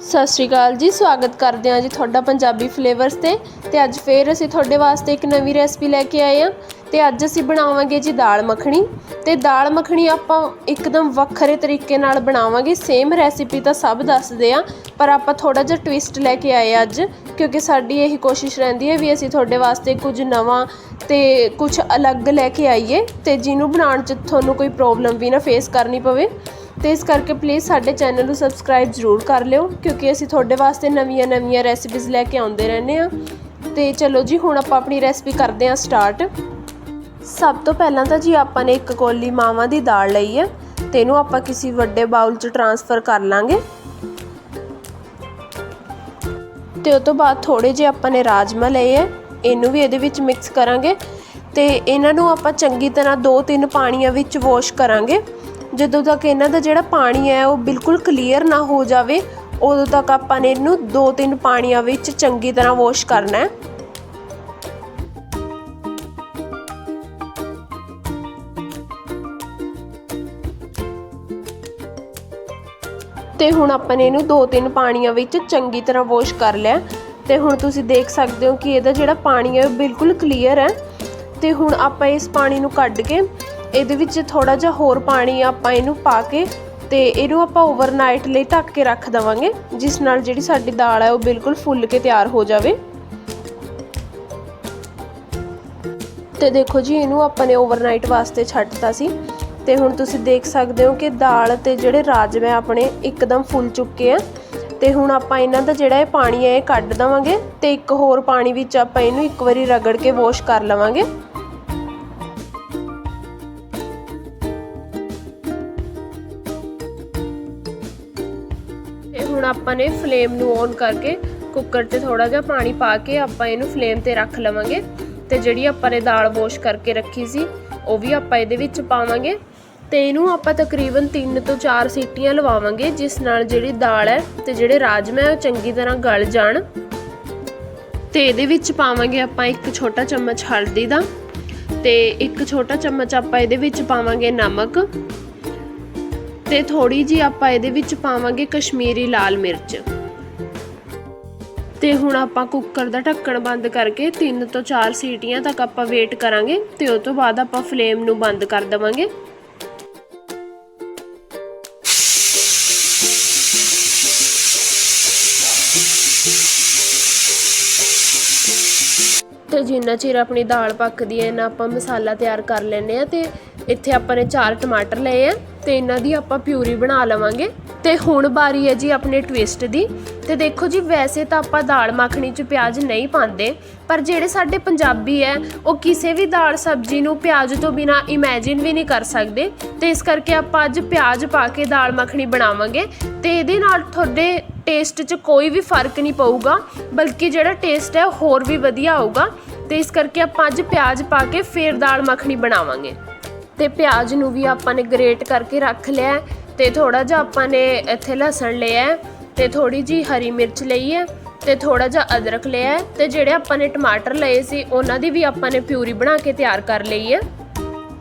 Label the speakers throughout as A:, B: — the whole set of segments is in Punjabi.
A: ਸਤਿ ਸ਼੍ਰੀ ਅਕਾਲ ਜੀ, ਸਵਾਗਤ ਕਰਦੇ ਹਾਂ ਜੀ ਤੁਹਾਡਾ ਪੰਜਾਬੀ ਫਲੇਵਰਸ ਤੇ। ਤੇ ਅੱਜ ਫੇਰ ਅਸੀਂ ਤੁਹਾਡੇ ਵਾਸਤੇ ਇੱਕ ਨਵੀਂ ਰੈਸਪੀ ਲੈ ਕੇ ਆਏ ਹਾਂ। ਤੇ ਅੱਜ ਅਸੀਂ ਬਣਾਵਾਂਗੇ ਜੀ ਦਾਲ ਮੱਖਣੀ। ਤੇ ਦਾਲ ਮੱਖਣੀ ਆਪਾਂ ਇੱਕਦਮ ਵੱਖਰੇ ਤਰੀਕੇ ਨਾਲ ਬਣਾਵਾਂਗੇ। ਸੇਮ ਰੈਸਿਪੀ ਤਾਂ ਸਭ ਦੱਸਦੇ ਆ ਪਰ ਆਪਾਂ ਥੋੜਾ ਜਿਹਾ ਟਵਿਸਟ ਲੈ ਕੇ ਆਏ ਹਾਂ ਅੱਜ, ਕਿਉਂਕਿ ਸਾਡੀ ਇਹੀ ਕੋਸ਼ਿਸ਼ ਰਹਿੰਦੀ ਹੈ ਵੀ ਅਸੀਂ ਤੁਹਾਡੇ ਵਾਸਤੇ ਕੁਝ ਨਵਾਂ ਤੇ ਕੁਝ ਅਲੱਗ ਲੈ ਕੇ ਆਈਏ। ਤੇ ਜਿਹਨੂੰ ਬਣਾਉਣ 'ਚ ਤੁਹਾਨੂੰ ਕੋਈ ਪ੍ਰੋਬਲਮ ਵੀ ਨਾ ਫੇਸ ਕਰਨੀ ਪਵੇ। ਤੇ ਇਸ ਕਰਕੇ ਪਲੀਜ਼ ਸਾਡੇ ਚੈਨਲ ਨੂੰ ਸਬਸਕ੍ਰਾਈਬ ਜ਼ਰੂਰ ਕਰ ਲਿਓ, ਕਿਉਂਕਿ ਅਸੀਂ ਤੁਹਾਡੇ ਵਾਸਤੇ ਨਵੀਆਂ-ਨਵੀਆਂ ਰੈਸਿਪੀਜ਼ ਲੈ ਕੇ ਆਉਂਦੇ ਰਹਿੰਦੇ ਆ ਤੇ ਚਲੋ ਜੀ, ਹੁਣ ਆਪਾਂ ਆਪਣੀ ਰੈਸਿਪੀ ਕਰਦੇ ਹਾਂ ਸਟਾਰਟ ਸਭ ਤੋਂ ਪਹਿਲਾਂ ਤਾਂ ਜੀ ਆਪਾਂ ਨੇ ਇੱਕ ਕੋਲੀ ਮਾਵਾਂ ਦੀ ਦਾਲ ਲਈ ਹੈ, ਤੇ ਇਹਨੂੰ ਆਪਾਂ ਕਿਸੇ ਵੱਡੇ ਬਾਉਲ 'ਚ ਟਰਾਂਸਫਰ ਕਰ ਲਾਂਗੇ। ਤੇ ਉਸ ਤੋਂ ਬਾਅਦ ਥੋੜੇ ਜਿਹੇ ਆਪਾਂ ਨੇ ਰਾਜਮਾ ਲਏ ਹੈ, ਇਹਨੂੰ ਵੀ ਇਹਦੇ ਵਿੱਚ ਮਿਕਸ ਕਰਾਂਗੇ। ਤੇ ਇਹਨਾਂ ਨੂੰ ਆਪਾਂ ਚੰਗੀ ਤਰ੍ਹਾਂ 2-3 ਪਾਣੀਆਂ ਵਿੱਚ ਵਾਸ਼ ਕਰਾਂਗੇ। ਜਦੋਂ ਤੱਕ ਇਹਨਾਂ ਦਾ ਜਿਹੜਾ ਪਾਣੀ ਹੈ ਉਹ ਬਿਲਕੁਲ ਕਲੀਅਰ ਨਾ ਹੋ ਜਾਵੇ, ਉਦੋਂ ਤੱਕ ਆਪਾਂ ਨੇ ਇਹਨੂੰ 2-3 ਪਾਣੀਆਂ ਵਿੱਚ ਚੰਗੀ ਤਰ੍ਹਾਂ ਵਾਸ਼ ਕਰਨਾ ਹੈ। ਤੇ ਹੁਣ ਆਪਾਂ ਨੇ ਇਹਨੂੰ 2-3 ਪਾਣੀਆਂ ਵਿੱਚ ਚੰਗੀ ਤਰ੍ਹਾਂ ਵਾਸ਼ ਕਰ ਲਿਆ ਤੇ ਹੁਣ ਤੁਸੀਂ ਦੇਖ ਸਕਦੇ ਹੋ ਕਿ ਇਹਦਾ ਜਿਹੜਾ ਪਾਣੀ ਹੈ ਉਹ ਬਿਲਕੁਲ ਕਲੀਅਰ ਹੈ। ਤੇ ਹੁਣ ਆਪਾਂ ਇਸ ਪਾਣੀ ਨੂੰ ਕੱਢ ਕੇ ਇਹਦੇ ਵਿੱਚ ਥੋੜਾ ਜਿਹਾ ਹੋਰ ਪਾਣੀ ਆਪਾਂ ਇਹਨੂੰ ਪਾ ਕੇ ਤੇ ਇਹਨੂੰ ਆਪਾਂ ਓਵਰਨਾਈਟ ਲਈ ਢੱਕ ਕੇ ਰੱਖ ਦਵਾਂਗੇ, ਜਿਸ ਨਾਲ ਜਿਹੜੀ ਸਾਡੀ ਦਾਲ ਹੈ ਉਹ ਬਿਲਕੁਲ ਫੁੱਲ ਕੇ ਤਿਆਰ ਹੋ ਜਾਵੇ। ਤੇ ਦੇਖੋ ਜੀ, ਇਹਨੂੰ ਆਪਾਂ ਨੇ ਓਵਰਨਾਈਟ ਵਾਸਤੇ ਛੱਡਤਾ ਸੀ। ਤੇ ਹੁਣ ਤੁਸੀਂ ਦੇਖ ਸਕਦੇ ਹੋ ਕਿ ਦਾਲ ਤੇ ਜਿਹੜੇ ਰਾਜਮੇ ਆਪਣੇ ਇੱਕਦਮ ਫੁੱਲ ਚੁੱਕੇ ਆ। ਤੇ ਹੁਣ ਆਪਾਂ ਇਹਨਾਂ ਦਾ ਜਿਹੜਾ ਇਹ ਪਾਣੀ ਹੈ, ਇਹ ਕੱਢ ਦਵਾਂਗੇ ਤੇ ਇੱਕ ਹੋਰ ਪਾਣੀ ਵਿੱਚ ਆਪਾਂ ਇਹਨੂੰ ਇੱਕ ਵਾਰੀ ਰਗੜ ਕੇ ਵਾਸ਼ ਕਰ ਲਵਾਂਗੇ। ਹੁਣ ਆਪਾਂ ਨੇ ਫਲੇਮ ਨੂੰ ਔਨ ਕਰਕੇ ਕੁੱਕਰ 'ਚ ਥੋੜਾ ਜਿਹਾ ਪਾਣੀ ਪਾ ਕੇ ਆਪਾਂ ਇਹਨੂੰ ਫਲੇਮ ਤੇ ਰੱਖ ਲਵਾਂਗੇ ਤੇ ਜਿਹੜੀ ਆਪਾਂ ਨੇ ਦਾਲ ਵਾਸ਼ ਕਰਕੇ ਰੱਖੀ ਸੀ, ਉਹ ਵੀ ਆਪਾਂ ਇਹਦੇ ਵਿੱਚ ਪਾਵਾਂਗੇ ਤੇ ਇਹਨੂੰ ਆਪਾਂ ਤਕਰੀਬਨ 3 ਤੋਂ 4 ਸੀਟੀਆਂ ਲਵਾਵਾਂਗੇ, ਜਿਸ ਨਾਲ ਜਿਹੜੀ ਦਾਲ ਹੈ ਤੇ ਜਿਹੜੇ ਰਾਜਮਾ ਹੈ ਉਹ ਚੰਗੀ ਤਰ੍ਹਾਂ ਗਲ ਜਾਣ। ਤੇ ਇਹਦੇ ਵਿੱਚ ਪਾਵਾਂਗੇ ਆਪਾਂ ਇੱਕ ਛੋਟਾ ਚਮਚ ਹਲਦੀ ਦਾ ਤੇ ਇੱਕ ਛੋਟਾ ਚਮਚ ਆਪਾਂ ਇਹਦੇ ਵਿੱਚ ਪਾਵਾਂਗੇ ਨਮਕ। ਤੇ ਥੋੜੀ ਜੀ ਆਪਾਂ ਇਹਦੇ ਵਿੱਚ ਪਾਵਾਂਗੇ ਕਸ਼ਮੀਰੀ ਲਾਲ ਮਿਰਚ। ਤੇ ਹੁਣ ਆਪਾਂ ਕੁੱਕਰ ਦਾ ਢੱਕਣ ਬੰਦ ਕਰਕੇ 3 ਤੋਂ 4 ਸੀਟੀਆਂ ਤੱਕ ਆਪਾਂ ਵੇਟ ਕਰਾਂਗੇ ਤੇ ਉਸ ਤੋਂ ਬਾਅਦ ਆਪਾਂ ਫਲੇਮ ਨੂੰ ਬੰਦ ਕਰ ਦਵਾਂਗੇ। ਤੇ ਜਿੰਨਾ ਚਿਰ ਆਪਣੀ ਦਾਲ ਪੱਕਦੀ ਹੈ ਇਹਨਾਂ ਆਪਾਂ ਮਸਾਲਾ ਤਿਆਰ ਕਰ ਲੈਨੇ ਆ ਤੇ ਇੱਥੇ ਆਪਾਂ ਨੇ ਚਾਰ ਟਮਾਟਰ ਲਏ ਆ। ਤੇ ਇਹਨਾਂ ਦੀ ਆਪਾਂ ਪਿਊਰੀ ਬਣਾ ਲਵਾਂਗੇ। ਤੇ ਹੁਣ ਬਾਰੀ ਹੈ ਜੀ ਆਪਣੇ ਟਵਿਸਟ ਦੀ। ਤੇ ਦੇਖੋ ਜੀ, ਵੈਸੇ ਤਾਂ ਆਪਾਂ ਦਾਲ ਮੱਖਣੀ 'ਚ ਪਿਆਜ਼ ਨਹੀਂ ਪਾਉਂਦੇ, ਪਰ ਜਿਹੜੇ ਸਾਡੇ ਪੰਜਾਬੀ ਹੈ, ਉਹ ਕਿਸੇ ਵੀ ਦਾਲ ਸਬਜ਼ੀ ਨੂੰ ਪਿਆਜ਼ ਤੋਂ ਬਿਨਾ ਇਮੇਜਿਨ ਵੀ ਨਹੀਂ ਕਰ ਸਕਦੇ। ਤੇ ਇਸ ਕਰਕੇ ਆਪਾਂ ਅੱਜ ਪਿਆਜ਼ ਪਾ ਕੇ ਦਾਲ ਮੱਖਣੀ ਬਣਾਵਾਂਗੇ। ਤੇ ਇਹਦੇ ਨਾਲ ਤੁਹਾਡੇ ਟੇਸਟ 'ਚ ਕੋਈ ਵੀ ਫ਼ਰਕ ਨਹੀਂ ਪਊਗਾ, ਬਲਕਿ ਜਿਹੜਾ ਟੇਸਟ ਹੈ ਹੋਰ ਵੀ ਵਧੀਆ ਆਊਗਾ। ਤੇ ਇਸ ਕਰਕੇ ਆਪਾਂ ਅੱਜ ਪਿਆਜ਼ ਪਾ ਕੇ ਫੇਰ ਦਾਲ ਮੱਖਣੀ ਬਣਾਵਾਂਗੇ। ਤੇ ਪਿਆਜ਼ ਨੂੰ ਵੀ ਆਪਾਂ ਨੇ ਗ੍ਰੇਟ ਕਰਕੇ ਰੱਖ ਲਿਆ ਤੇ ਥੋੜਾ ਜਿਹਾ ਆਪਾਂ ਨੇ ਇੱਥੇ ਲਸਣ ਲਿਆ ਤੇ ਥੋੜੀ ਜੀ ਹਰੀ ਮਿਰਚ ਲਈ ਹੈ ਤੇ ਥੋੜਾ ਜਿਹਾ ਅਦਰਕ ਲਿਆ ਤੇ ਜਿਹੜੇ ਆਪਾਂ ਨੇ ਟਮਾਟਰ ਲਏ ਸੀ, ਉਹਨਾਂ ਦੀ ਵੀ ਆਪਾਂ ਨੇ ਪਿਊਰੀ ਬਣਾ ਕੇ ਤਿਆਰ ਕਰ ਲਈ ਹੈ।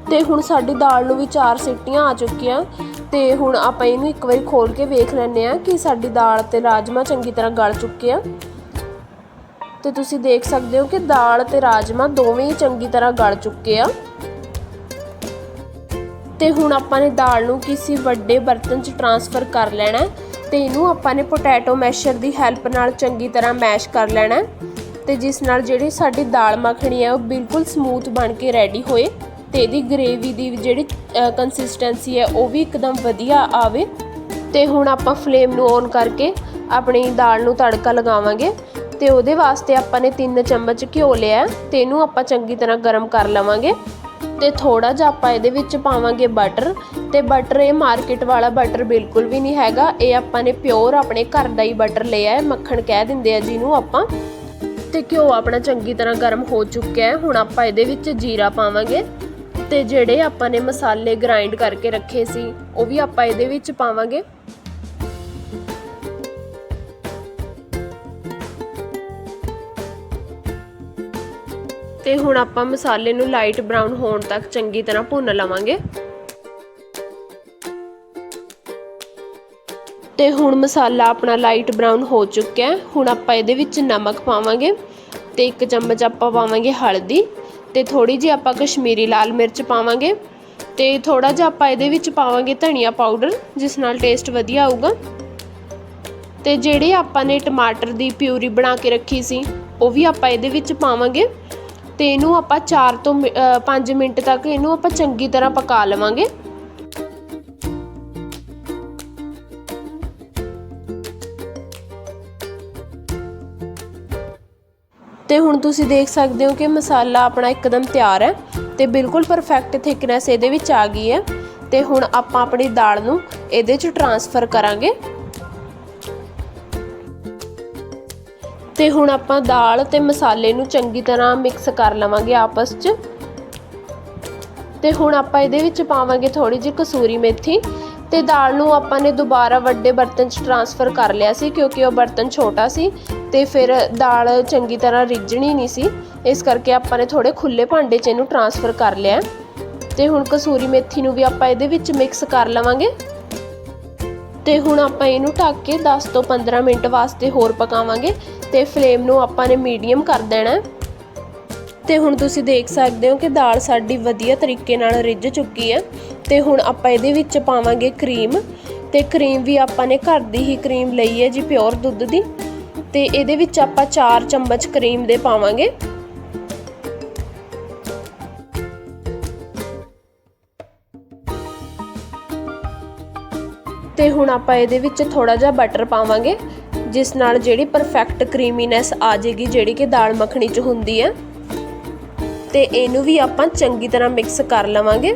A: ਤੇ ਹੁਣ ਸਾਡੀ ਦਾਲ ਨੂੰ ਵੀ ਚਾਰ ਸਿੱਟੀਆਂ ਆ ਚੁੱਕੀਆਂ। ਤੇ ਹੁਣ ਆਪਾਂ ਇਹਨੂੰ ਇੱਕ ਵਾਰੀ ਖੋਲ ਕੇ ਵੇਖ ਲੈਂਦੇ ਆ ਕਿ ਸਾਡੀ ਦਾਲ ਤੇ ਰਾਜਮਾ ਚੰਗੀ ਤਰ੍ਹਾਂ ਗਲ ਚੁੱਕੇ ਆ। ਤੇ ਤੁਸੀਂ ਦੇਖ ਸਕਦੇ ਹੋ ਕਿ ਦਾਲ ਤੇ ਰਾਜਮਾ ਦੋਵੇਂ ਹੀ ਚੰਗੀ ਤਰ੍ਹਾਂ ਗਲ ਚੁੱਕੇ ਆ। ਤੇ ਹੁਣ ਆਪਾਂ ਨੇ ਦਾਲ ਨੂੰ ਕਿਸੇ ਵੱਡੇ ਬਰਤਨ 'ਚ ਟਰਾਂਸਫਰ ਕਰ ਲੈਣਾ ਤੇ ਇਹਨੂੰ ਆਪਾਂ ਨੇ ਪੋਟੈਟੋ ਮੈਸ਼ਰ ਦੀ ਹੈਲਪ ਨਾਲ ਚੰਗੀ ਤਰ੍ਹਾਂ ਮੈਸ਼ ਕਰ ਲੈਣਾ ਤੇ ਜਿਸ ਨਾਲ ਜਿਹੜੀ ਸਾਡੀ ਦਾਲ ਮੱਖਣੀ ਹੈ ਉਹ ਬਿਲਕੁਲ ਸਮੂਥ ਬਣ ਕੇ ਰੈਡੀ ਹੋਏ ਤੇ ਇਹਦੀ ਗ੍ਰੇਵੀ ਦੀ ਜਿਹੜੀ ਕੰਸਿਸਟੈਂਸੀ ਹੈ ਉਹ ਵੀ ਇੱਕਦਮ ਵਧੀਆ ਆਵੇ। ਤੇ ਹੁਣ ਆਪਾਂ ਫਲੇਮ ਨੂੰ ਔਨ ਕਰਕੇ ਆਪਣੀ ਦਾਲ ਨੂੰ ਤੜਕਾ ਲਗਾਵਾਂਗੇ ਤੇ ਉਹਦੇ ਵਾਸਤੇ ਆਪਾਂ ਨੇ 3 ਚਮਚ ਘਿਓ ਲਿਆ ਤੇ ਇਹਨੂੰ ਆਪਾਂ ਚੰਗੀ ਤਰ੍ਹਾਂ ਗਰਮ ਕਰ ਲਵਾਂਗੇ। ਤੇ ਥੋੜਾ ਜਿਹਾ ਆਪਾਂ ਇਹਦੇ ਵਿੱਚ ਪਾਵਾਂਗੇ ਬਟਰ ਤੇ ਬਟਰ ਇਹ ਮਾਰਕੀਟ ਵਾਲਾ ਬਟਰ ਬਿਲਕੁਲ ਵੀ ਨਹੀਂ ਹੈਗਾ। ਇਹ ਆਪਾਂ ਨੇ ਪਿਓਰ ਆਪਣੇ ਘਰ ਦਾ ਹੀ ਬਟਰ ਲਿਆ ਹੈ, ਮੱਖਣ ਕਹਿ ਦਿੰਦੇ ਆ ਜਿਹਨੂੰ ਆਪਾਂ। ਤੇ ਘਿਓ ਆਪਣਾ ਚੰਗੀ ਤਰ੍ਹਾਂ ਗਰਮ ਹੋ ਚੁੱਕਿਆ ਹੈ। ਹੁਣ ਆਪਾਂ ਇਹਦੇ ਵਿੱਚ ਜੀਰਾ ਪਾਵਾਂਗੇ ਤੇ ਜਿਹੜੇ ਆਪਾਂ ਨੇ ਮਸਾਲੇ ਗ੍ਰਾਈਂਡ ਕਰਕੇ ਰੱਖੇ ਸੀ, ਉਹ ਵੀ ਆਪਾਂ ਇਹਦੇ ਵਿੱਚ ਪਾਵਾਂਗੇ। ਤੇ ਹੁਣ ਆਪਾਂ ਮਸਾਲੇ ਨੂੰ ਲਾਈਟ ਬਰਾਊਨ ਹੋਣ ਤੱਕ ਚੰਗੀ ਤਰ੍ਹਾਂ ਭੁੰਨ ਲਵਾਂਗੇ। ਤੇ ਹੁਣ ਮਸਾਲਾ ਆਪਣਾ ਲਾਈਟ ਬਰਾਊਨ ਹੋ ਚੁੱਕਿਆ ਹੈ। ਹੁਣ ਆਪਾਂ ਇਹਦੇ ਵਿੱਚ ਨਮਕ ਪਾਵਾਂਗੇ ਤੇ ਇੱਕ ਚਮਚ ਆਪਾਂ ਪਾਵਾਂਗੇ ਹਲਦੀ ਤੇ ਥੋੜੀ ਜਿਹੀ ਆਪਾਂ ਕਸ਼ਮੀਰੀ ਲਾਲ ਮਿਰਚ ਪਾਵਾਂਗੇ ਤੇ ਥੋੜਾ ਜਿਹਾ ਆਪਾਂ ਇਹਦੇ ਵਿੱਚ ਪਾਵਾਂਗੇ ਧਨੀਆ ਪਾਊਡਰ, ਜਿਸ ਨਾਲ ਟੇਸਟ ਵਧੀਆ ਆਊਗਾ। ਤੇ ਜਿਹੜੇ ਆਪਾਂ ਨੇ ਟਮਾਟਰ ਦੀ ਪਿਊਰੀ ਬਣਾ ਕੇ ਰੱਖੀ ਸੀ, ਉਹ ਵੀ ਆਪਾਂ ਇਹਦੇ ਵਿੱਚ ਪਾਵਾਂਗੇ। ਤੇ ਇਹਨੂੰ ਆਪਾਂ 4 ਤੋਂ 5 ਮਿੰਟ ਤੱਕ ਇਹਨੂੰ ਆਪਾਂ ਚੰਗੀ ਤਰ੍ਹਾਂ ਪਕਾ ਲਵਾਂਗੇ। ਤੇ ਹੁਣ ਤੁਸੀਂ ਦੇਖ ਸਕਦੇ ਹੋ ਕਿ ਮਸਾਲਾ ਆਪਣਾ ਇੱਕਦਮ ਤਿਆਰ ਹੈ ਤੇ ਬਿਲਕੁਲ ਪਰਫੈਕਟ ਥਿਕਨੈਸ ਇਹਦੇ ਵਿੱਚ ਆ ਗਈ ਹੈ। ਤੇ ਹੁਣ ਆਪਾਂ ਆਪਣੀ ਦਾਲ ਨੂੰ ਇਹਦੇ 'ਚ ਟਰਾਂਸਫਰ ਕਰਾਂਗੇ। ਤੇ ਹੁਣ ਆਪਾਂ ਦਾਲ ਤੇ ਮਸਾਲੇ ਨੂੰ ਚੰਗੀ ਤਰ੍ਹਾਂ ਮਿਕਸ ਕਰ ਲਵਾਂਗੇ ਆਪਸ 'ਚ। ਤੇ ਹੁਣ ਆਪਾਂ ਇਹਦੇ ਵਿੱਚ ਪਾਵਾਂਗੇ ਥੋੜੀ ਜਿਹੀ ਕਸੂਰੀ ਮੇਥੀ ਤੇ ਦਾਲ ਨੂੰ ਆਪਾਂ ਨੇ ਦੁਬਾਰਾ ਵੱਡੇ ਬਰਤਨ 'ਚ ਟਰਾਂਸਫਰ ਕਰ ਲਿਆ ਸੀ ਕਿਉਂਕਿ ਉਹ ਬਰਤਨ ਛੋਟਾ ਸੀ ਤੇ ਫਿਰ ਦਾਲ ਚੰਗੀ ਤਰ੍ਹਾਂ ਰਿੱਝਣੀ ਨਹੀਂ ਸੀ। ਇਸ ਕਰਕੇ ਆਪਾਂ ਨੇ ਥੋੜੇ ਖੁੱਲੇ ਭਾਂਡੇ 'ਚ ਇਹਨੂੰ ਟਰਾਂਸਫਰ ਕਰ ਲਿਆ। ਤੇ ਹੁਣ ਕਸੂਰੀ ਮੇਥੀ ਨੂੰ ਵੀ ਆਪਾਂ ਇਹਦੇ ਵਿੱਚ ਮਿਕਸ ਕਰ ਲਵਾਂਗੇ। ਤੇ ਹੁਣ ਆਪਾਂ ਇਹਨੂੰ ਢੱਕ ਕੇ 10 ਤੋਂ 15 ਮਿੰਟ ਵਾਸਤੇ ਹੋਰ ਪਕਾਵਾਂਗੇ। ਤੇ ਫਲੇਮ ਨੂੰ ਆਪਾਂ ਨੇ ਮੀਡੀਅਮ ਕਰ ਦੇਣਾ ਹੈ। ਤੇ ਹੁਣ ਤੁਸੀਂ ਦੇਖ ਸਕਦੇ ਹੋ ਕਿ ਦਾਲ ਸਾਡੀ ਵਧੀਆ ਤਰੀਕੇ ਨਾਲ ਰਿੱਝ ਚੁੱਕੀ ਹੈ। ਤੇ ਹੁਣ ਆਪਾਂ ਇਹਦੇ ਵਿੱਚ ਪਾਵਾਂਗੇ ਕਰੀਮ। ਤੇ ਕਰੀਮ ਵੀ ਆਪਾਂ ਨੇ ਘਰ ਦੀ ਹੀ ਕਰੀਮ ਲਈ ਹੈ ਜੀ ਪਿਓਰ ਦੁੱਧ ਦੀ। ਤੇ ਇਹਦੇ ਵਿੱਚ ਆਪਾਂ 4 ਚਮਚ ਕਰੀਮ ਦੇ ਪਾਵਾਂਗੇ। ਤੇ ਹੁਣ ਆਪਾਂ ਇਹਦੇ ਵਿੱਚ ਥੋੜਾ ਜਿਹਾ ਬਟਰ ਪਾਵਾਂਗੇ। ਜਿਸ ਨਾਲ ਜਿਹੜੀ ਪਰਫੈਕਟ ਕਰੀਮੀਨੈਸ ਆ ਜਾਏਗੀ, ਜਿਹੜੀ ਕਿ ਦਾਲ ਮੱਖਣੀ 'ਚ ਹੁੰਦੀ ਹੈ, ਤੇ ਇਹਨੂੰ ਵੀ ਆਪਾਂ ਚੰਗੀ ਤਰ੍ਹਾਂ ਮਿਕਸ ਕਰ ਲਵਾਂਗੇ।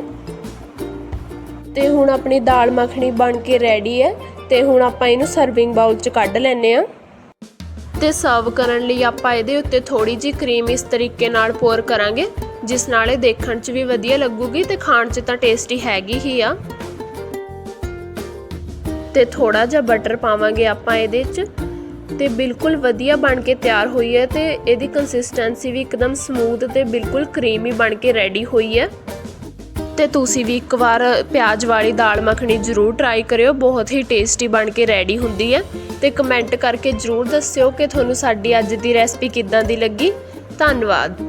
A: ਤੇ ਹੁਣ ਆਪਣੀ ਦਾਲ ਮੱਖਣੀ ਬਣ ਕੇ ਰੈਡੀ ਹੈ, ਤੇ ਹੁਣ ਆਪਾਂ ਇਹਨੂੰ ਸਰਵਿੰਗ ਬਾਉਲ 'ਚ ਕੱਢ ਲੈਨੇ ਆ ਤੇ ਸਰਵ ਕਰਨ ਲਈ ਆਪਾਂ ਇਹਦੇ ਉੱਤੇ ਥੋੜੀ ਜੀ ਕਰੀਮ ਇਸ ਤਰੀਕੇ ਨਾਲ ਪੋਰ ਕਰਾਂਗੇ, ਜਿਸ ਨਾਲ ਇਹ ਦੇਖਣ 'ਚ ਵੀ ਵਧੀਆ ਲੱਗੂਗੀ ਤੇ ਖਾਣ 'ਚ ਤਾਂ ਟੇਸਟੀ ਹੈਗੀ ਹੀ ਆ। ਤੇ ਥੋੜਾ ਜਿਹਾ ਬਟਰ ਪਾਵਾਂਗੇ ਆਪਾਂ ਇਹਦੇ 'ਚ। ਤੇ ਬਿਲਕੁਲ ਵਧੀਆ ਬਣ ਕੇ ਤਿਆਰ ਹੋਈ ਹੈ ਤੇ ਇਹਦੀ ਕੰਸਿਸਟੈਂਸੀ ਵੀ ਇੱਕਦਮ ਸਮੂਥ ਤੇ ਬਿਲਕੁਲ ਕਰੀਮੀ ਬਣ ਕੇ ਰੈਡੀ ਹੋਈ ਹੈ। ਤੇ ਤੁਸੀਂ ਵੀ ਇੱਕ ਵਾਰ ਪਿਆਜ਼ ਵਾਲੀ ਦਾਲ ਮੱਖਣੀ ਜ਼ਰੂਰ ਟਰਾਈ ਕਰਿਓ, ਬਹੁਤ ਹੀ ਟੇਸਟੀ ਬਣ ਕੇ ਰੈਡੀ ਹੁੰਦੀ ਹੈ। ਤੇ ਕਮੈਂਟ ਕਰਕੇ ਜ਼ਰੂਰ ਦੱਸਿਓ ਕਿ ਤੁਹਾਨੂੰ ਸਾਡੀ ਅੱਜ ਦੀ ਰੈਸਪੀ ਕਿੱਦਾਂ ਦੀ ਲੱਗੀ। ਧੰਨਵਾਦ।